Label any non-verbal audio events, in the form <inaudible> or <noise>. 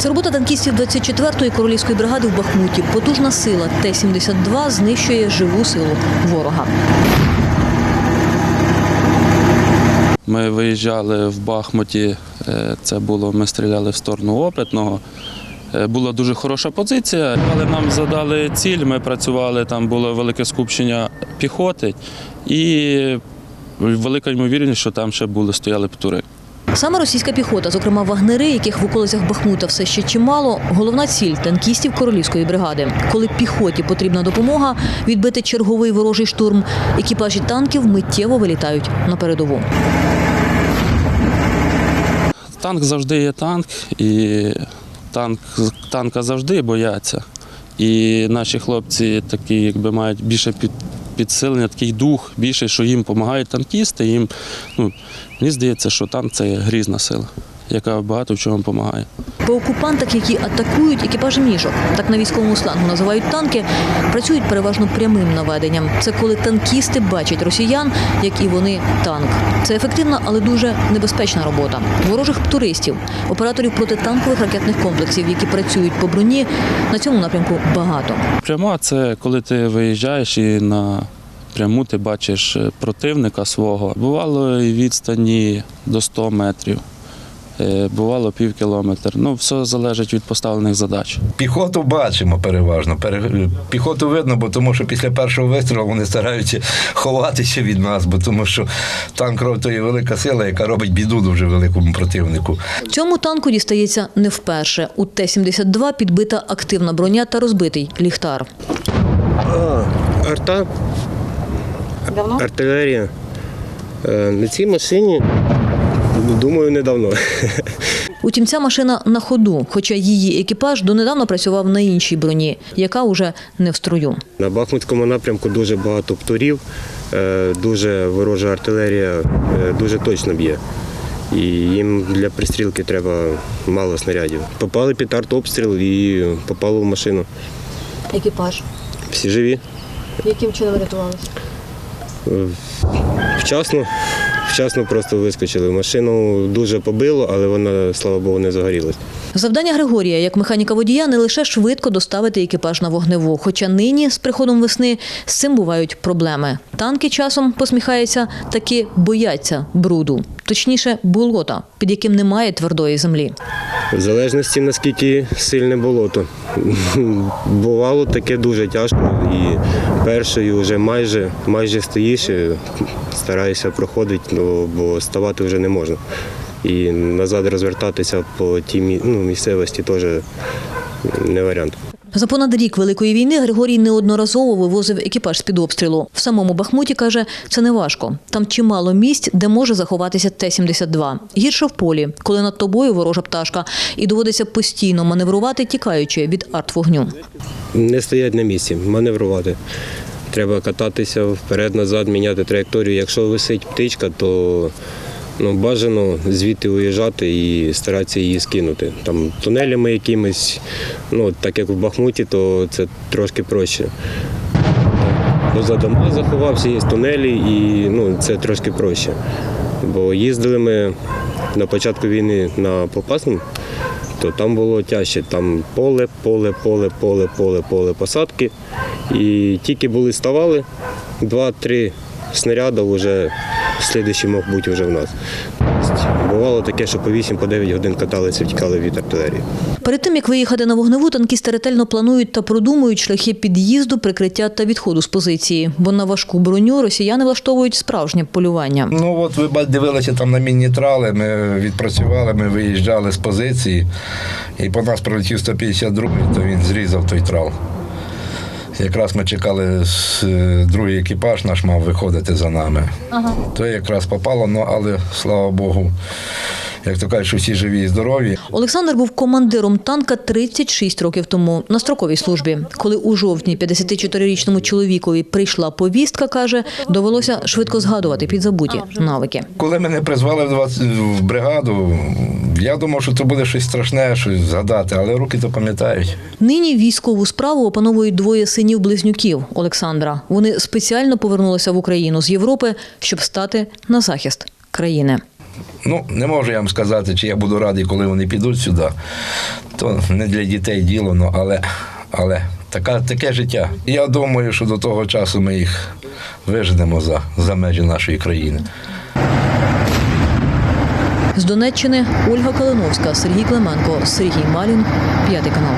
Це робота танкістів 24-ї королівської бригади в Бахмуті. Потужна сила Т-72 знищує живу силу ворога. Ми виїжджали в Бахмуті, е, це було, ми стріляли в сторону Опитного. Е, Була дуже хороша позиція, але нам задали ціль, ми працювали, там було велике скупчення піхоти і велика ймовірність, що там ще були, стояли птури. Саме російська піхота, зокрема вагнери, яких в околицях Бахмута все ще чимало, головна ціль танкістів королівської бригади. Коли піхоті потрібна допомога відбити черговий ворожий штурм, екіпажі танків миттєво вилітають на передову. Танк завжди є танк, і танк, танка завжди бояться. І наші хлопці такі, якби мають більше під, підсилення, такий дух більше, що їм допомагають танкісти. Їм, ну, мені здається, що танк це грізна сила, яка багато в чому допомагає. По окупантах, які атакують екіпажі мішок, так на військовому слангу називають танки, працюють переважно прямим наведенням. Це коли танкісти бачать росіян, як і вони танк. Це ефективна, але дуже небезпечна робота. Ворожих туристів, операторів протитанкових ракетних комплексів, які працюють по броні, на цьому напрямку багато. Пряма це коли ти виїжджаєш і на пряму ти бачиш противника свого. Бувало і відстані до 100 метрів, бувало пів кілометра. Ну, все залежить від поставлених задач. Піхоту бачимо переважно. Піхоту видно, бо тому що після першого вистрілу вони стараються ховатися від нас, бо тому що танк то є велика сила, яка робить біду дуже великому противнику. Цьому танку дістається не вперше. У Т-72 підбита активна броня та розбитий ліхтар. А, арта. Артилерія. Е, На цій машині, думаю, недавно. Утім, ця машина на ходу, хоча її екіпаж донедавна працював на іншій броні, яка уже не в строю. На Бахмутському напрямку дуже багато птурів, е, дуже ворожа артилерія е, дуже точно б'є. І їм для пристрілки треба мало снарядів. Попали під артобстріл і попали в машину. Екіпаж. Всі живі. Яким чином рятувалися? Вчасно, вчасно просто вискочили. Машину дуже побило, але вона, слава Богу, не загорілась. Завдання Григорія, як механіка водія, не лише швидко доставити екіпаж на вогневу. Хоча нині, з приходом весни, з цим бувають проблеми. Танки часом, посміхається, таки бояться бруду. Точніше, болота, під яким немає твердої землі. В залежності наскільки сильне болото. <laughs> Бувало таке дуже тяжко. І першою вже майже, майже стоїш, і стараєшся проходити, ну, бо ставати вже не можна. І назад розвертатися по тій ну, місцевості теж не варіант. За понад рік Великої війни Григорій неодноразово вивозив екіпаж з-під обстрілу. В самому Бахмуті, каже, це не важко. Там чимало місць, де може заховатися Т-72. Гірше в полі, коли над тобою ворожа пташка, і доводиться постійно маневрувати, тікаючи від артвогню. Не стоять на місці, маневрувати. Треба кататися вперед-назад, міняти траєкторію. Якщо висить птичка, то ну, бажано звідти уїжджати і старатися її скинути. Там тунелями якимись, ну так як в Бахмуті, то це трошки проще. Поза дома заховався, є тунелі, і ну, це трошки проще. Бо їздили ми на початку війни на Попасну, то там було тяжче. Там поле, поле, поле, поле, поле, поле посадки. І тільки були ставали, два-три снаряди вже слідуючий мог бути вже в нас. Бувало таке, що по 8 по 9 годин каталися, втікали від артилерії. Перед тим, як виїхати на вогневу, танкісти ретельно планують та продумують шляхи під'їзду, прикриття та відходу з позиції. Бо на важку броню росіяни влаштовують справжнє полювання. Ну от ви дивилися там на мінні трали, ми відпрацювали, ми виїжджали з позиції, і по нас прилетів 152, то він зрізав той трал. Якраз ми чекали, з- е, другий екіпаж наш мав виходити за нами. То якраз попало, ну але слава Богу, як то кажуть, що всі живі і здорові. Олександр був командиром танка 36 років тому на строковій службі. Коли у жовтні 54-річному чоловікові прийшла повістка, каже, довелося швидко згадувати підзабуті навики. Коли мене призвали в 20 в бригаду, я думав, що це буде щось страшне, щось згадати, але руки то пам'ятають. Нині військову справу опановують двоє синів-близнюків Олександра. Вони спеціально повернулися в Україну з Європи, щоб стати на захист країни. Ну, не можу я вам сказати, чи я буду радий, коли вони підуть сюди. То не для дітей діло, ну, але, але така, таке життя. Я думаю, що до того часу ми їх виженемо за, за межі нашої країни. З Донеччини Ольга Калиновська, Сергій Клименко, Сергій Малін, п'ятий канал.